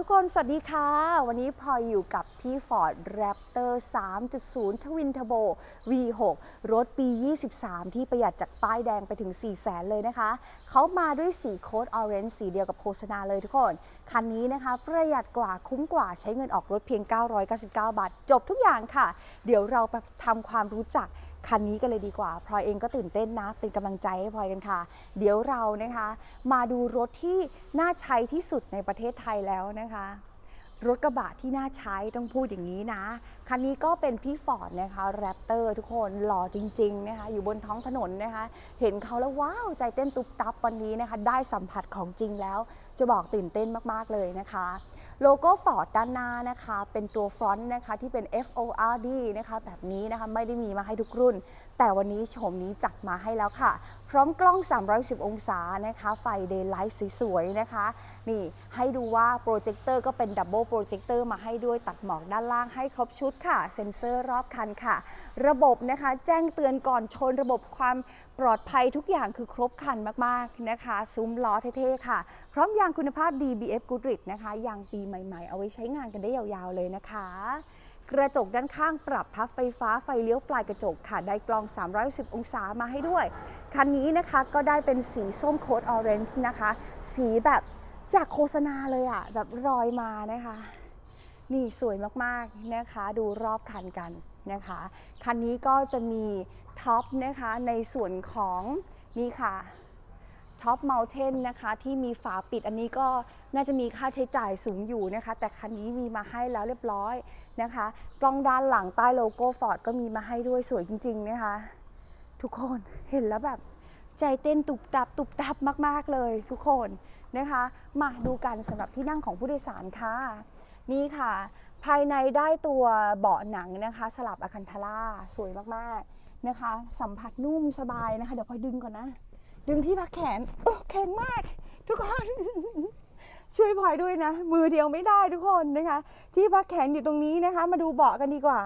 ทุกคน สวัสดีค่ะ วันนี้พลอยอยู่กับพี่ Ford Raptor 3.0 Twin Turbo V6 รถปี 23 ที่ประหยัดจากป้ายแดงไปถึง 4 0 0แสนเลยนะคะ เขามาด้วยสีโค้ด Orange สีเดียวกับโฆษณาเลยทุกคน คันนี้นะคะ ประหยัดกว่าคุ้มกว่าใช้เงินออกรถเพียง 999 บาท จบทุกอย่างค่ะ เดี๋ยวเราไปทำความรู้จัก คันนี้กันเลยดีกว่าพลอยเองก็ตื่นเต้นนะ เป็นกำลังใจให้พลอยกันค่ะ เดี๋ยวเรานะคะ มาดูรถที่น่าใช้ที่สุดในประเทศไทยแล้วนะคะรถกระบะที่น่าใช้ต้องพูดอย่างนี้นะ คันนี้ก็เป็นพี่ฟอร์ดนะคะแรปเตอร์ทุกคนหล่อจริง ๆ นะคะ อยู่บนท้องถนนนะคะ เห็นเขาแล้วว้าว ใจเต้นตุบตับวันนี้นะคะ ได้สัมผัสของจริงแล้ว จะบอกตื่นเต้นมากๆเลยนะคะ โลโก้ฟอร์ดด้านหน้านะคะ เป็นตัวฟรอนต์นะคะที่เป็น F O R D นะคะ แบบนี้นะคะไม่ได้มีมาให้ทุกรุ่น แต่วันนี้โฉมนี้จัดมาให้แล้วค่ะ พร้อมกล้อง310องศานะคะ ไฟเดย์ไลท์สวยๆนะคะ นี่ให้ดูว่าโปรเจคเตอร์ก็เป็นดับเบิลโปรเจคเตอร์มาให้ด้วยตัดหมอกด้านล่างให้ครบชุดค่ะ เซ็นเซอร์รอบคันค่ะ ระบบนะคะ แจ้งเตือนก่อนชนระบบความปลอดภัยทุกอย่างคือครบครันมากๆนะคะซุ้มล้อเท่ๆค่ะ พร้อมยางคุณภาพ DBF Goodrich นะคะยางปีใหม่ๆ เอาไว้ใช้งานกันได้ยาวๆเลยนะคะ กระจกด้านข้างปรับพับไฟฟ้าไฟเลี้ยวปลายกระจกค่ะ ได้กล้อง 310 องศามาให้ด้วย คันนี้นะคะก็ได้เป็นสีส้มโค้ดออเรนจ์นะคะ สีแบบจากโฆษณาเลยอะแบบรอยมานะคะ นี่สวยมากๆนะคะ ดูรอบคันกันนะคะ คันนี้ก็จะมีท็อปนะคะในส่วนของนี่ค่ะ ท็อป u n เทนนะคะ ที่มีฝาปิดอันนี้ก็น่าจะมีค่าใช้จ่ายสูงอยู่นะคะ แต่คันนี้มีมาให้แล้วเรียบร้อยนะคะกล้องด้านหลังใต้โลโก้ฟอร์ดก็มีมาให้ด้วยสวยจริง ๆ นะคะ ทุกคนเห็นแล้วแบบใจเต้นตุบตับตุบตับมาก ๆ เลยทุกคนนะคะ มาดูกันสำหรับที่นั่งของผู้โดยสารค่ะ นี่ค่ะ ภายในได้ตัวเบาะหนังนะคะ สลับอะคันทาร่าสวยมากๆนะคะ สัมผัสนุ่มสบายนะคะ เดี๋ยวพอยดึงก่อนนะ ดึงที่พักแขนโอ้แข็งมาก ทุกคน ช่วยพลอยด้วยนะ มือเดียวไม่ได้ทุกคนนะคะ ที่พักแขนอยู่ตรงนี้นะคะ มาดูเบาะกันดีกว่า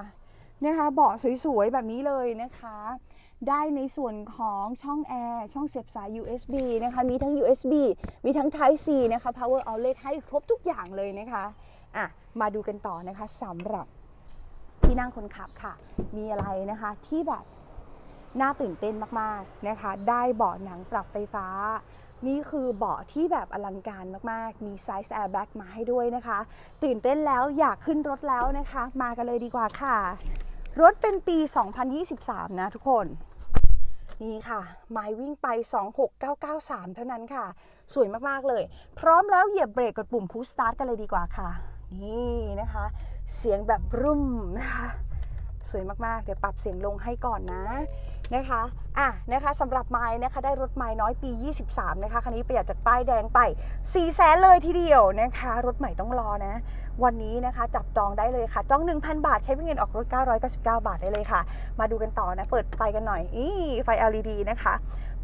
นะคะเบาะสวยๆ แบบนี้เลยนะคะ ได้ในส่วนของช่องแอร์ช่องเสียบสาย USB นะคะ มีทั้ง USB มีทั้ง Type C นะคะ Power Outlet ให้ครบทุกอย่างเลยนะคะอะมาดูกันต่อนะคะสำหรับที่นั่งคนขับค่ะ มีอะไรนะคะที่แบบ น่าตื่นเต้นมากๆนะคะ ได้เบาะหนังปรับไฟฟ้า นี่คือเบาะที่แบบอลังการมากๆ มีไซส์แอร์แบ็กมาให้ด้วยนะคะ ตื่นเต้นแล้วอยากขึ้นรถแล้วนะคะ มากันเลยดีกว่าค่ะ รถเป็นปี 2023 นะทุกคนนี่ค่ะไมล์วิ่งไป 26993 เท่านั้นค่ะ สวยมาก ๆ เลย พร้อมแล้วเหยียบเบรกกดปุ่มพุชสตาร์ทกันเลยดีกว่าค่ะ นี่นะคะ เสียงแบบรุ่มนะคะ สวยมากๆ เดี๋ยวปรับเสียงลงให้ก่อนนะนะคะอะนะคะสำหรับไม้นะคะได้รถไม้น้อยปี 23 นะคะคันนี้ประหยัดจากป้ายแดงไป4แสนเลยทีเดียวนะคะ รถใหม่ต้องรอนะ วันนี้นะคะจับจองได้เลยค่ะ จอง 1,000 บาทใช้เป็นเงินออกรถ 999 บาทได้เลยค่ะ มาดูกันต่อนะ เปิดไฟกันหน่อยอีไฟ LED นะคะ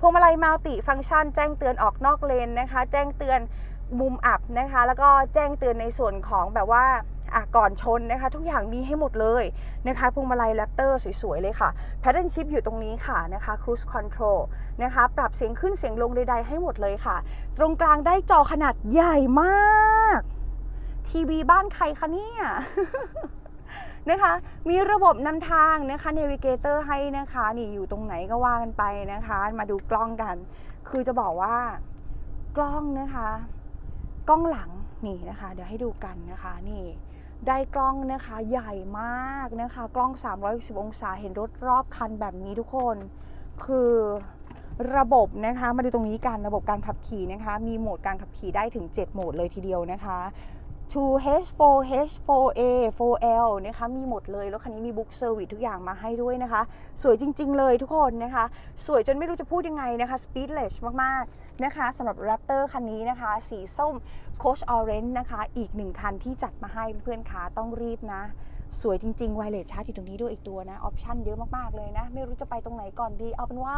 พวงมาลัยมัลติฟังก์ชัน แจ้งเตือนออกนอกเลนนะคะ แจ้งเตือนมุมอับนะคะ แล้วก็แจ้งเตือนในส่วนของแบบว่า อะก่อนชนนะคะ ทุกอย่างมีให้หมดเลยนะคะพวงมาลัยแรปเตอร์สวยๆ เลยค่ะแพดเดิลชิพอยู่ตรงนี้ค่ะนะคะ Cruise Control นะคะ ปรับเสียงขึ้นเสียงลงใดๆให้หมดเลยค่ะ ตรงกลางได้จอขนาดใหญ่มาก ทีวีบ้านใครคะเนี่ยนะคะ มีระบบนำทางนะคะ Navigator ให้นะคะ นี่อยู่ตรงไหนก็ว่ากันไปนะคะ มาดูกล้องกัน คือจะบอกว่ากล้องนะคะ กล้องหลังนี่นะคะ เดี๋ยวให้ดูกันนะคะ นี่ ได้กล้องนะคะใหญ่มากนะคะ กล้อง 360 องศาเห็นรถรอบคันแบบนี้ทุกคน คือระบบนะคะ มาดูตรงนี้กันระบบการขับขี่นะคะ มีโหมดการขับขี่ได้ถึง 7 โหมดเลยทีเดียวนะคะ 2H 4H 4A 4L นะคะมีหมดเลยแล้วคันนี้มีบุ๊กเซอร์วิสทุกอย่างมาให้ด้วยนะคะ สวยจริง ๆ เลยทุกคนนะคะ สวยจนไม่รู้จะพูดยังไงนะคะ speedless มาก ๆ นะคะสำหรับ Raptor คันนี้นะคะ สีส้ม Coach Orange นะคะ อีกหนึ่งคันที่จัดมาให้เพื่อนๆคะต้องรีบนะ สวยจริงๆไวเลสชาร์จอยู่ตรงนี้ด้วยอีกตัวนะ ออปชั่นเยอะมากๆเลยนะ ไม่รู้จะไปตรงไหนก่อนดี เอาเป็นว่า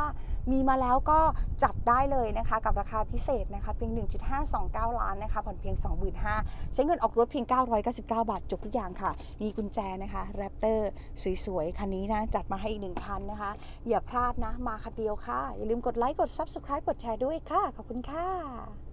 มีมาแล้วก็จัดได้เลยนะคะ กับราคาพิเศษนะคะ เพียง 1.529 ล้านนะคะ ผ่อนเพียง 25,000ใช้เงินออกรถเพียง 999 บาท จบทุกอย่างค่ะ มีกุญแจนะคะ Raptor สวยๆ คันนี้นะ จัดมาให้อีกหนึ่งคันนะคะ อย่าพลาดนะ มาคันเดียวค่ะ อย่าลืมกดไลค์กด Subscribe กดแชร์ด้วยค่ะ ขอบคุณค่ะ